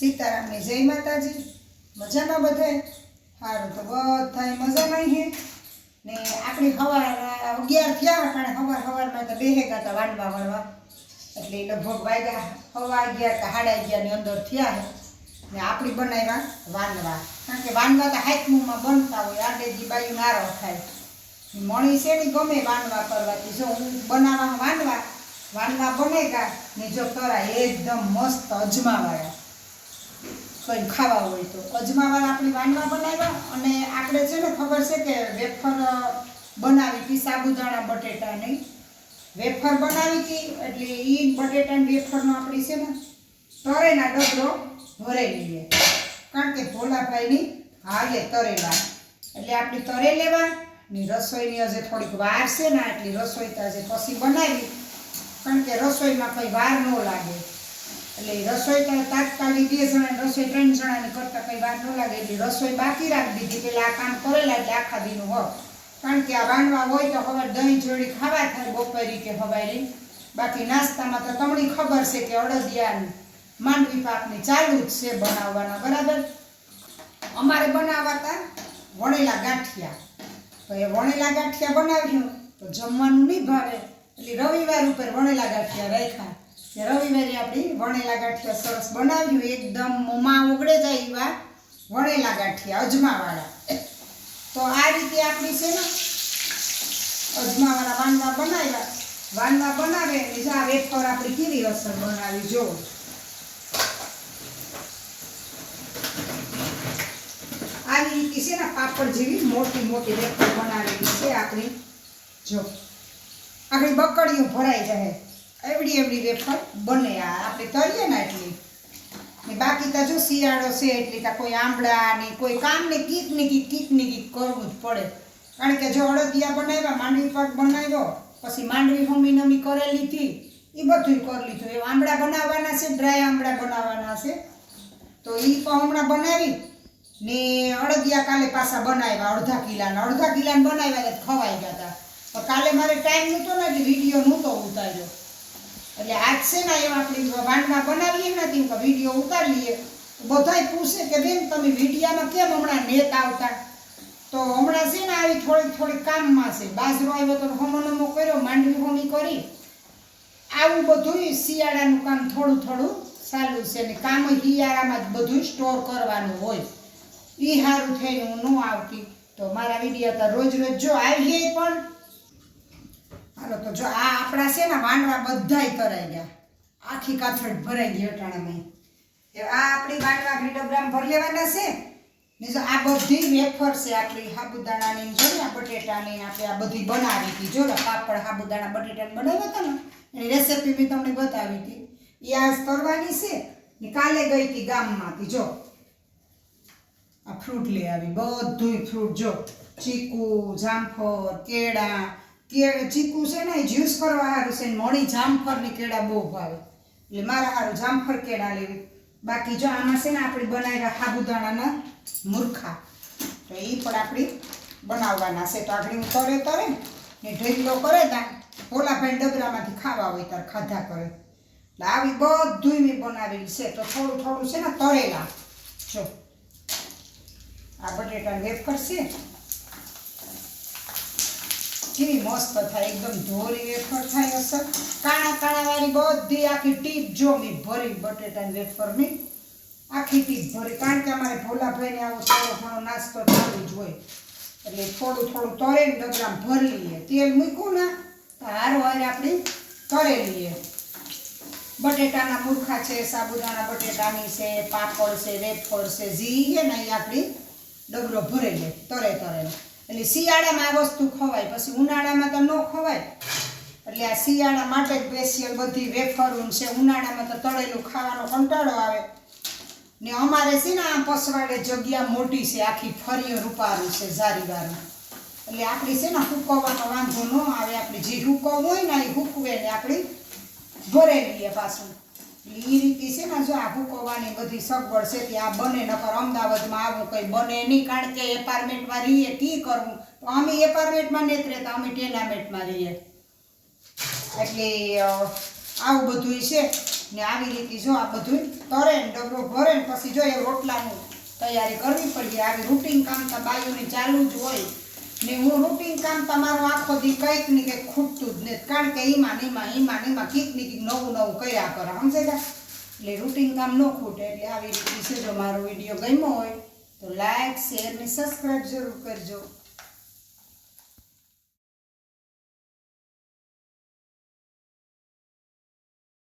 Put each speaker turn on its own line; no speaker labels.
સીતારામની જય માતાજી. મજામાં બધાય? સારું તો બધાય મજામાં હે. ને આપણી સવાર અગિયાર થયા, પણ સવાર સવારમાં તો બેહે ગયા હતા વાંડવા વળવા. એટલે લગભગ વાગ્યા સવા અગિયાર કે સાડા અગિયારની અંદર થયા ને આપણી બનાવ્યા વાંડવા. કારણ કે વાંડવા તો હાથમુંમાં બનતા હોય આડેજી બાયું મારો થાય. મણી છે ગમે વાંડવા કરવાથી, જો હું બનાવવા વાંડવા વાંડવા બનેગા ને જો કરા એકદમ મસ્ત અજમાવાળા. કંઈ ખાવા હોય તો. અજમાવાળા આપણી વાનવા બનાવ્યા અને આપણે છે ને ખબર છે કે વેફર બનાવી હતી સાબુદાણા બટેટાની વેફર બનાવી હતી એટલે એ બટેટાની વેફરનો આપણી છે ને તરેના ડબરો ભરાઈ લઈએ કારણ કે ભોલાભાઈની હાલે તરેલા. એટલે આપણે તરે લેવા ની રસોઈની હજે થોડીક વાર છે ને એટલી રસોઈ તો હજે પછી બનાવી. કારણ કે રસોઈમાં કંઈ વાર ન લાગે. એટલે રસોઈ તો તાત્કાલિક બે જણા રસોઈ ત્રણ જણાની કરતાં કંઈ વાર ન લાગે. એટલે રસોઈ બાકી રાખી દીધી. પેલા આ કામ કરેલા એટલે આખા દીનું હોય કારણ કે આ વાનવા હોય તો હવે દહીં જોડી ખાવા થાય બપોરી કે હવારી. બાકી નાસ્તામાં તો તમને ખબર છે કે અડદિયાની માંડવી પાકની ચાલુ જ છે બનાવવાના, બરાબર? અમારે બનાવવાતા વણેલા ગાંઠિયા. તો એ વણેલા ગાંઠિયા બનાવ્યું. તો જમવાનું નહીં ભાવે. એટલે રવિવાર ઉપર વણેલા ગાંઠિયા રાખ્યા. રવિવારે આપણી વણેલા ગાંઠિયા સરસ બનાવ્યું. એકદમ મોંમાં ઓગળે જાય એવા વણેલા ગાંઠિયા, અજમાવાળા. તો આ રીતે આપણી છે ને, અજમાવાળા વાનવા બનાવ્યા. વાનવા બનાવે એટલે જો આ વેફર આપણી કેવી અસર બનાવી, જો. આવી રીતે છે ને પાપડ જેવી મોટી મોટી વેફર બનાવેલી છે આપણી. જો. આપણી બકડીઓ ભરાઈ જાય. એવડી એવડી વેફર બને આ. આપણે તરીએ ને એટલી. ને બાકી તો જો શિયાળો છે એટલે તો કોઈ આંબળા ને કોઈ કામ ને કીક ને કીક કીક ને કીક કરવું જ પડે. કારણ કે જો અડદિયા બનાવ્યા, માંડવી પાક બનાવ્યો, પછી માંડવી મમ્મી નમી કરેલી હતી એ બધું કરી લીધું. એ આંબળા બનાવવાના છે, ડ્રાય આંબળા બનાવવાના છે. તો એ પણ હમણાં બનાવી ને અડદિયા કાલે પાછા બનાવ્યા, અડધા કિલાના. અડધા કિલાના બનાવ્યા એટલે ખવાઈ ગયા હતા પણ કાલે મારે ટાઈમ નહોતો ને એટલે વીડિયો નહોતો ઉતાર્યો. એટલે આજ છે ને એમ આપણે વાંડમાં બનાવીએ નથી કે વીડિયો ઉતારીએ બધાય પૂછે કે બેન તમે વિડીયામાં કેમ હમણાં નેત આવતા? તો હમણાં છે ને આવી થોડીક થોડીક કામમાં છે. બાજરો આવ્યો તો હમણો કર્યો, માંડવી હોમી કરી. આવું બધું શિયાળાનું કામ થોડું થોડું ચાલુ છે ને કામ શિયાળામાં જ બધું સ્ટોર કરવાનું હોય. એ સારું થઈને હું ન આવતી. તો મારા વિડીયા તો રોજ રોજ જો આવીએ પણ હાલો તો જો આ આપણા છે ને વાંડવા બધાય કરાઈ ગયા. આખી કાથડ ભરાઈ ગઈ અટાણામાં. આ આપણી વાંડવા આપણી ભરી લેવાના છે. જો આ બધી વેફર છે આપણી સાબુદાણાની જો ને આ બટેટાની આપણે આ બધી બનાવી હતી. જો ને પાપડ સાબુદાણા બટેટાને બનાવ્યા હતા ને, એની રેસીપી મેં તમને બતાવી હતી. એ આજ તરવાની છે ને કાલે ગઈ હતી ગામમાંથી. જો, આ ફ્રૂટ લઈ આવી. બધુંય ફ્રૂટ. જો, ચીકુ, જામફળ, કેળા કે ચીકુ છે ને જ્યુસ કરવા સારું છે મળી જામફળની કેળા બહુ ભાવે. એટલે મારા સારું જામફળ કેળા લેવી. બાકી જો આમાં છે ને આપણે બનાવ્યા સાબુદાણાના મૂર્ખા. તો એ પણ આપણી બનાવવાના છે. તો હું તરે તરે ને ઢેકલો કરે ત્યાં ભોલાભાઈ ડબરામાંથી ખાવા હોય ત્યારે ખાધા કરે. એટલે આવી બધું મેં બનાવેલી છે. તો થોડું થોડું છે ને તળેલા જો. આ બટેટા વેફર છે. કેવી મસ્ત થાય, એકદમ ધોરી વેફર થાય અસર. કાણા કાણા વાળી બધી આખી ટીપ જો મેં ભરી બટેટાની વેફરની આખી ટીપ ભરી. કારણ કે અમારે ભોલાભાઈને આવો થોડો ઘણો નાસ્તો ચાલુ જ હોય. એટલે થોડું થોડું તરે ને ડગરામ ભરી લઈએ. તેલ મૂક્યું ને, તો હારો હારે આપણે તરે લઈએ. બટેટાના મૂર્ખા છે, સાબુદાણા બટેટાની છે, પાપડ છે, વેફર છે છે ને એ આપણી ડબરો ભરે લે તરે તરે એટલે શિયાળામાં આ વસ્તુ ખવાય, પછી ઉનાળામાં તો ન ખવાય. એટલે આ શિયાળા માટે જ સ્પેશિયલ બધી વેફરું છે, ઉનાળામાં તો તળેલું ખાવાનો કંટાળો આવે. ને અમારે છે ને આ પસવાડે જગ્યા મોટી છે, આખી ફરીઓ રૂપારું છે ઝારીવારું એટલે આપણી છે ને હુકવવાનો વાંધો ન આવે, આપણે જે હુકવવું હોય ને એ હુકવે ને આપણી ભરે લઈએ પાછું. એ રીતે છે ને જો આ હુકવવાની બધી સગવડ છે ત્યાં બને, નકર અમદાવાદમાં આવું કંઈ બને નહીં, કારણ કે એપાર્ટમેન્ટમાં રહીએ કી કરવું. તો અમે એપાર્ટમેન્ટમાં નથી રહેતા, અમે ટેનામેન્ટમાં રહીએ. એટલે આવું બધું છે. ને આવી રીતે જો આ બધું તરે ને ડબરો ભરે ને પછી જો એ રોટલાનું તૈયારી કરવી પડી, આવી રૂટીન કામ તો બાયુને ચાલુ જ હોય. ને હું રૂટિન કામ તમારું આખો દી કંઈક ને કંઈક ખૂટતું જ ને, કારણ કે ઈમાં ઈમાં ઈમાં ઈમાં કંઈક ને કંઈક નવું નવું કર્યા કરે સમજે કે એટલે રૂટિન કામ ન ખૂટે એટલે આવી રીતે જો મારો વીડિયો ગમ્યો હોય, તો લાઈક, શેર ને સબસ્ક્રાઈબ જરૂર કરજો.